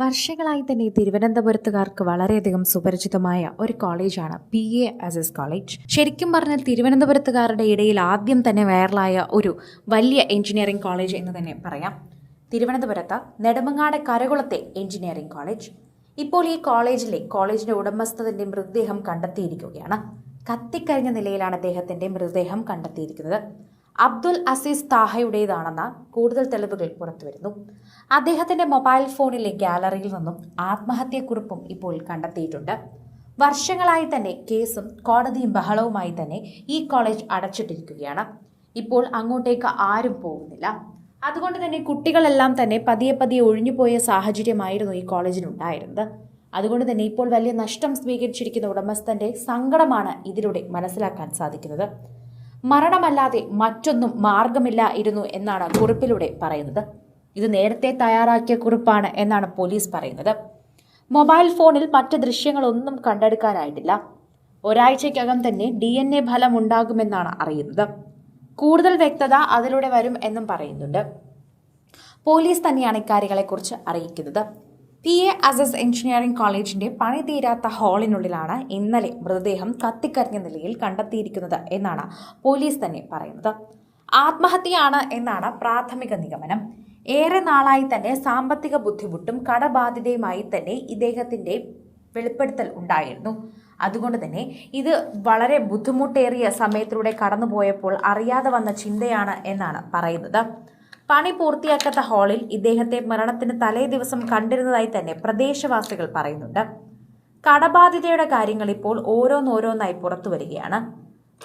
വർഷങ്ങളായി തന്നെ തിരുവനന്തപുരത്തുകാർക്ക് വളരെയധികം സുപരിചിതമായ ഒരു കോളേജാണ് P A S S college ശരിക്കും പറഞ്ഞാൽ തിരുവനന്തപുരത്തുകാരുടെ ഇടയിൽ ആദ്യം തന്നെ വൈറലായ ഒരു വലിയ എഞ്ചിനീയറിംഗ് കോളേജ് എന്ന് തന്നെ പറയാം. തിരുവനന്തപുരത്ത് നെടുമങ്ങാട് കരകുളത്തെ എഞ്ചിനീയറിംഗ് കോളേജ് ഇപ്പോൾ ഈ കോളേജിലെ കോളേജിന്റെ ഉടമസ്ഥതന്റെ മൃതദേഹം കണ്ടെത്തിയിരിക്കുകയാണ്. കത്തിക്കഴിഞ്ഞ നിലയിലാണ് അദ്ദേഹത്തിന്റെ മൃതദേഹം കണ്ടെത്തിയിരിക്കുന്നത്. അബ്ദുൽ അസീസ് താഹയുടേതാണെന്ന കൂടുതൽ തെളിവുകൾ പുറത്തുവരുന്നു. അദ്ദേഹത്തിന്റെ മൊബൈൽ ഫോണിലെ ഗാലറിയിൽ നിന്നും ആത്മഹത്യക്കുറിപ്പും ഇപ്പോൾ കണ്ടെത്തിയിട്ടുണ്ട്. വർഷങ്ങളായി തന്നെ കേസും കോടതിയും ബഹളവുമായി തന്നെ ഈ കോളേജ് അടച്ചിട്ടിരിക്കുകയാണ്. ഇപ്പോൾ അങ്ങോട്ടേക്ക് ആരും പോകുന്നില്ല. അതുകൊണ്ട് തന്നെ കുട്ടികളെല്ലാം തന്നെ പതിയെ പതിയെ ഒഴിഞ്ഞുപോയ സാഹചര്യമായിരുന്നു ഈ കോളേജിനുണ്ടായിരുന്നത് അതുകൊണ്ട് തന്നെ ഇപ്പോൾ വലിയ നഷ്ടം സ്വീകരിച്ചിരിക്കുന്ന ഉടമസ്ഥന്റെ സങ്കടമാണ് ഇതിലൂടെ മനസ്സിലാക്കാൻ സാധിക്കുന്നത്. മരണമല്ലാതെ മറ്റൊന്നും മാർഗമില്ലായിരുന്നു എന്നാണ് കുറിപ്പിലൂടെ പറയുന്നത്. ഇത് നേരത്തെ തയ്യാറാക്കിയ കുറിപ്പാണ് എന്നാണ് പോലീസ് പറയുന്നത്. മൊബൈൽ ഫോണിൽ മറ്റ് ദൃശ്യങ്ങളൊന്നും കണ്ടെടുക്കാനായിട്ടില്ല. ഒരാഴ്ചയ്ക്കകം തന്നെ ഡി എൻ എ ഫലം ഉണ്ടാകുമെന്നാണ് അറിയുന്നത്. കൂടുതൽ വ്യക്തത അതിലൂടെ വരും എന്നും പറയുന്നുണ്ട്. പോലീസ് തന്നെയാണ് ഇക്കാര്യങ്ങളെക്കുറിച്ച് അറിയിക്കുന്നത്. പി എ അസസ് എഞ്ചിനീയറിംഗ് കോളേജിന്റെ പണി തീരാത്ത ഹാളിനുള്ളിലാണ് ഇന്നലെ മൃതദേഹം കത്തിക്കരിഞ്ഞ നിലയിൽ കണ്ടെത്തിയിരിക്കുന്നത് എന്നാണ് പോലീസ് തന്നെ പറയുന്നത്. ആത്മഹത്യയാണ് എന്നാണ് പ്രാഥമിക നിഗമനം. ഏറെ നാളായി തന്നെ സാമ്പത്തിക ബുദ്ധിമുട്ടും കടബാധ്യതയുമായി തന്നെ ഇദ്ദേഹത്തിന്റെ വെളിപ്പെടുത്തൽ ഉണ്ടായിരുന്നു. അതുകൊണ്ട് തന്നെ ഇത് വളരെ ബുദ്ധിമുട്ടേറിയ സമയത്തിലൂടെ കടന്നുപോയപ്പോൾ അറിയാതെ വന്ന ചിന്തയാണ് എന്നാണ് പറയുന്നത്. പണി പൂർത്തിയാക്കാത്ത ഹാളിൽ ഇദ്ദേഹത്തെ മരണത്തിന് തലേ ദിവസം കണ്ടിരുന്നതായി തന്നെ പ്രദേശവാസികൾ പറയുന്നുണ്ട്. കടബാധ്യതയുടെ കാര്യങ്ങൾ ഇപ്പോൾ ഓരോന്നോരോന്നായി പുറത്തു വരികയാണ്.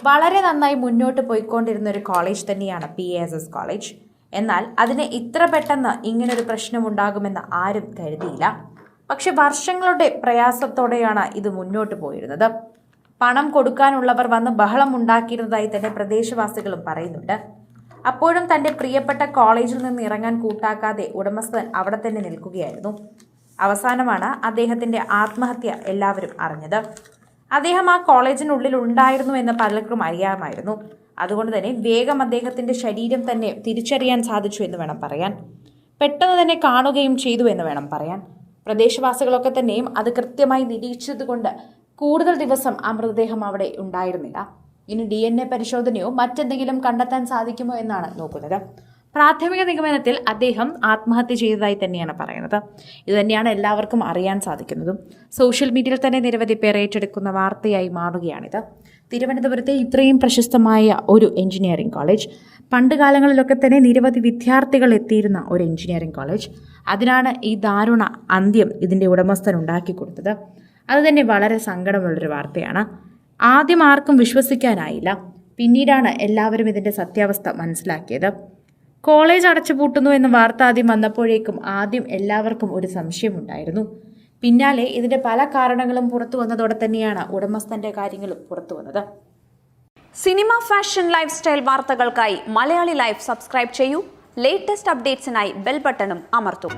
വളരെ നന്നായി മുന്നോട്ട് പോയിക്കൊണ്ടിരുന്ന ഒരു കോളേജ് തന്നെയാണ് പി എസ് എസ് കോളേജ്. എന്നാൽ അതിന് ഇത്ര പെട്ടെന്ന് ഇങ്ങനൊരു പ്രശ്നമുണ്ടാകുമെന്ന് ആരും കരുതിയില്ല. പക്ഷെ വർഷങ്ങളുടെ പ്രയാസത്തോടെയാണ് ഇത് മുന്നോട്ട് പോയിരുന്നത്. പണം കൊടുക്കാനുള്ളവർ വന്ന് ബഹളം ഉണ്ടാക്കിയിരുന്നതായി തന്നെ പ്രദേശവാസികളും പറയുന്നുണ്ട്. അപ്പോഴും തന്റെ പ്രിയപ്പെട്ട കോളേജിൽ നിന്ന് ഇറങ്ങാൻ കൂട്ടാക്കാതെ ഉടമസ്ഥൻ അവിടെ തന്നെ നിൽക്കുകയായിരുന്നു. അവസാനമാണ് അദ്ദേഹത്തിന്റെ ആത്മഹത്യ എല്ലാവരും അറിഞ്ഞത്. അദ്ദേഹം ആ കോളേജിനുള്ളിൽ ഉണ്ടായിരുന്നു എന്ന് പലർക്കും അറിയാമായിരുന്നു. അതുകൊണ്ട് തന്നെ വേഗം അദ്ദേഹത്തിന്റെ ശരീരം തന്നെ തിരിച്ചറിയാൻ സാധിച്ചു എന്ന് വേണം പറയാൻ. പെട്ടെന്ന് തന്നെ കാണുകയും ചെയ്തു എന്ന് വേണം പറയാൻ. പ്രദേശവാസികളൊക്കെ തന്നെയും അത് കൃത്യമായി നിരീക്ഷിച്ചതുകൊണ്ട് കൂടുതൽ ദിവസം ആ മൃതദേഹം അവിടെ ഉണ്ടായിരുന്നില്ല. ഇനി ഡി എൻ എ പരിശോധനയോ മറ്റെന്തെങ്കിലും കണ്ടെത്താൻ സാധിക്കുമോ എന്നാണ് നോക്കുന്നത്. പ്രാഥമിക നിഗമനത്തിൽ അദ്ദേഹം ആത്മഹത്യ ചെയ്തതായി തന്നെയാണ് പറയുന്നത്. ഇത് തന്നെയാണ് എല്ലാവർക്കും അറിയാൻ സാധിക്കുന്നതും. സോഷ്യൽ മീഡിയയിൽ തന്നെ നിരവധി പേർ ഏറ്റെടുക്കുന്ന വാർത്തയായി മാറുകയാണിത്. തിരുവനന്തപുരത്തെ ഇത്രയും പ്രശസ്തമായ ഒരു എഞ്ചിനീയറിംഗ് കോളേജ് പണ്ട് കാലങ്ങളിലൊക്കെ തന്നെ നിരവധി വിദ്യാർത്ഥികൾ എത്തിയിരുന്ന ഒരു എഞ്ചിനീയറിംഗ് കോളേജ്. അതിനാണ് ഈ ദാരുണ അന്ത്യം ഇതിന്റെ ഉടമസ്ഥൻ ഉണ്ടാക്കി കൊടുത്തത്. അതുതന്നെ വളരെ സങ്കടമുള്ളൊരു വാർത്തയാണ്. ആദ്യം ആർക്കും വിശ്വസിക്കാനായില്ല. പിന്നീടാണ് എല്ലാവരും ഇതിന്റെ സത്യാവസ്ഥ മനസ്സിലാക്കിയത്. കോളേജ് അടച്ചുപൂട്ടുന്നു എന്ന വാർത്ത ആദ്യം വന്നപ്പോഴേക്കും ആദ്യം എല്ലാവർക്കും ഒരു സംശയമുണ്ടായിരുന്നു. പിന്നാലെ ഇതിന്റെ പല കാരണങ്ങളും പുറത്തു വന്നതോടെ തന്നെയാണ് ഉടമസ്ഥന്റെ കാര്യങ്ങളും പുറത്തു വന്നത്. സിനിമ ഫാഷൻ ലൈഫ് സ്റ്റൈൽ വാർത്തകൾക്കായി മലയാളി ലൈഫ് സബ്സ്ക്രൈബ് ചെയ്യൂ. ലേറ്റസ്റ്റ് അപ്ഡേറ്റ്സിനായി ബെൽ ബട്ടണും അമർത്തും.